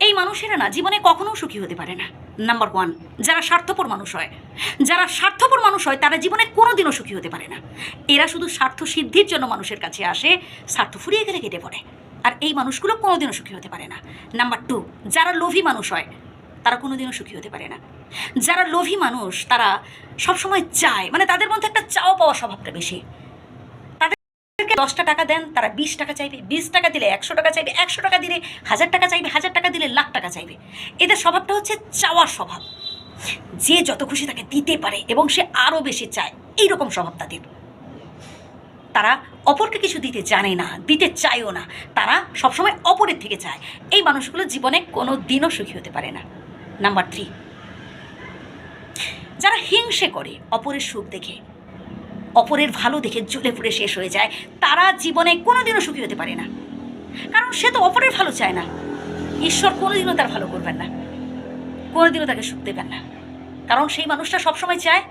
এই মানুষেরা না জীবনে কখনো সুখী হতে পারে না। নাম্বার ওয়ান যারা স্বার্থপর মানুষ হয়। যারা স্বার্থপর মানুষ হয়, তারা জীবনে কোনোদিনও সুখী হতে পারে না। এরা শুধু স্বার্থ সিদ্ধির জন্য মানুষের কাছে আসে, স্বার্থ ফুরিয়ে গেলে কেটে পড়ে। আর এই মানুষগুলো কোনোদিনও সুখী হতে পারে না। নাম্বার টু যারা লোভী মানুষ হয়, তারা কোনোদিনও সুখী হতে পারে না। যারা লোভী মানুষ, তারা সবসময় চায় মানে তাদের মধ্যে একটা চাওয়া পাওয়া স্বভাবটা বেশি। দশটা টাকা দেন, তারা বিশ টাকা চাইবে। বিশ টাকা দিলে একশো টাকা চাইবে, একশো টাকা দিলে হাজার টাকা চাইবে, হাজার টাকা দিলে লাখ টাকা চাইবে। এদের স্বভাবটা হচ্ছে চাওয়ার স্বভাব। যে যত খুশি তাকে দিতে পারে এবং সে আরও বেশি চায়, এইরকম স্বভাব তাদের। তারা অপরকে কিছু দিতে জানে না, দিতে চায়ও না। তারা সবসময় অপরের থেকে চায়। এই মানুষগুলো জীবনে কোনো দিনও সুখী হতে পারে না। নাম্বার থ্রি যারা হিংসে করে, অপরের সুখ দেখে অপরের ভালো দেখে জ্বলে পুড়ে শেষ হয়ে যায়। তারা জীবনে কোনোদিনও সুখী হতে পারে না। কারণ সে তো অপরের ভালো চায় না। ঈশ্বর কোনোদিনও তার ভালো করবেন না। কোনোদিনও তাকে সুখ দেবেন না। কারণ সেই মানুষটা সবসময় চায়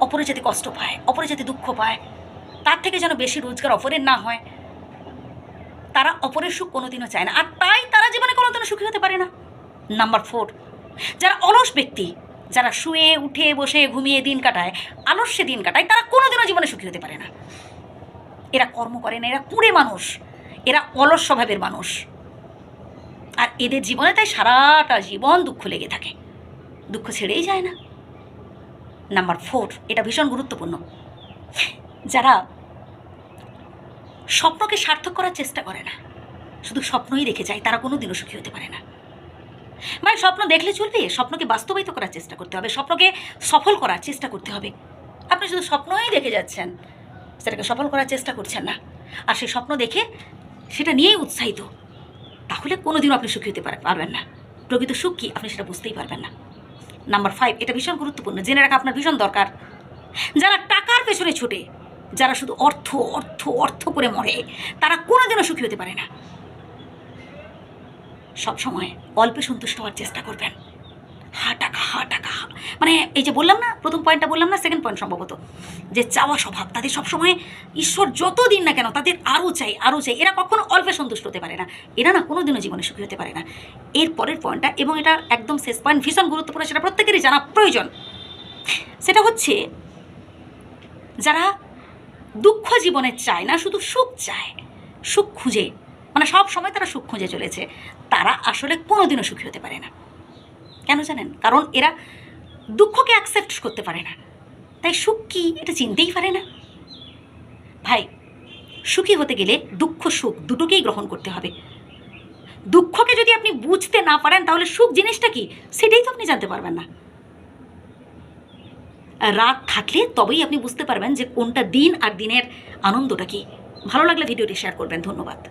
অপরে যাতে কষ্ট পায়, অপরে যাতে দুঃখ পায়। তার থেকে যেন বেশি রোজগার অপরের না হয়। তারা অপরের সুখ কোনোদিনও চায় না। আর তাই তারা জীবনে কোনোদিনও সুখী হতে পারে না। নাম্বার ফোর যারা অলস ব্যক্তি যারা শুয়ে, উঠে, বসে, ঘুমিয়ে দিন কাটায়, আলস্যে দিন কাটায়, তারা কোনোদিনও জীবনে সুখী হতে পারে না। এরা কর্ম করে না, এরা কুড়ে মানুষ। এরা অলস স্বভাবের মানুষ। আর এদের জীবনে তাই সারাটা জীবন দুঃখ লেগে থাকে। দুঃখ ছেড়েই যায় না। নাম্বার ফোর, এটা ভীষণ গুরুত্বপূর্ণ। যারা স্বপ্নকে সার্থক করার চেষ্টা করে না, শুধু স্বপ্নই রেখে যায়, তারা কোনো দিনও সুখী হতে পারে না। মানে স্বপ্ন দেখলে চলবে, স্বপ্নকে বাস্তবায়িত করার চেষ্টা করতে হবে, স্বপ্নকে সফল করার চেষ্টা করতে হবে। আপনি শুধু স্বপ্নই দেখে যাচ্ছেন, সেটাকে সফল করার চেষ্টা করছেন না। আর সেই স্বপ্ন দেখে সেটা নিয়েই উৎসাহিত, তাহলে কোনোদিনও আপনি সুখী হতে পারবেন না। প্রকৃত সুখ কী? আপনি সেটা বুঝতেই পারবেন না। নাম্বার ফাইভ এটা ভীষণ গুরুত্বপূর্ণ, জেনে রাখা আপনার ভীষণ দরকার। যারা টাকার পেছনে ছুটে, যারা শুধু অর্থ অর্থ অর্থ করে মরে, তারা কোনোদিনও সুখী হতে পারে না। সবসময় অল্পে সন্তুষ্ট হওয়ার চেষ্টা করবেন। হা, টাকা হা টাকা, হা। মানে এই যে বললাম না, প্রথম পয়েন্টটা বললাম না সেকেন্ড পয়েন্ট সম্ভবত। যে চাওয়া স্বভাব, তাদের সবসময় ঈশ্বর যত দিন না কেন তাদের আরও চাই আরও চাই। এরা কখনো অল্পে সন্তুষ্ট হতে পারে না। এরা না কোনো দিনও জীবনে সুখী হতে পারে না। এর পরের পয়েন্টটা, এবং এটা একদম শেষ পয়েন্ট, ভীষণ গুরুত্বপূর্ণ, সেটা প্রত্যেকেরই জানা প্রয়োজন। সেটা হচ্ছে, যারা দুঃখ জীবনে চায় না, শুধু সুখ চায়, সুখ খুঁজে মানে সব সময় তারা সুখ খুঁজে চলেছে। তারা আসলে কোনোদিনও সুখী হতে পারে না। কেন জানেন? কারণ এরা দুঃখকে অ্যাকসেপ্ট করতে পারে না। তাই সুখ কি? এটা চিনতেই পারে না। ভাই, সুখী হতে গেলে দুঃখ, সুখ দুটোকেই গ্রহণ করতে হবে। দুঃখকে যদি আপনি বুঝতে না পারেন, তাহলে সুখ জিনিসটা কি? সেটাই তো আপনি জানতে পারবেন না। রাগ থাকলে তবেই আপনি বুঝতে পারবেন যে কোনটা দিন আর দিনের আনন্দটা কি। ভালো লাগলে ভিডিওটি শেয়ার করবেন। ধন্যবাদ।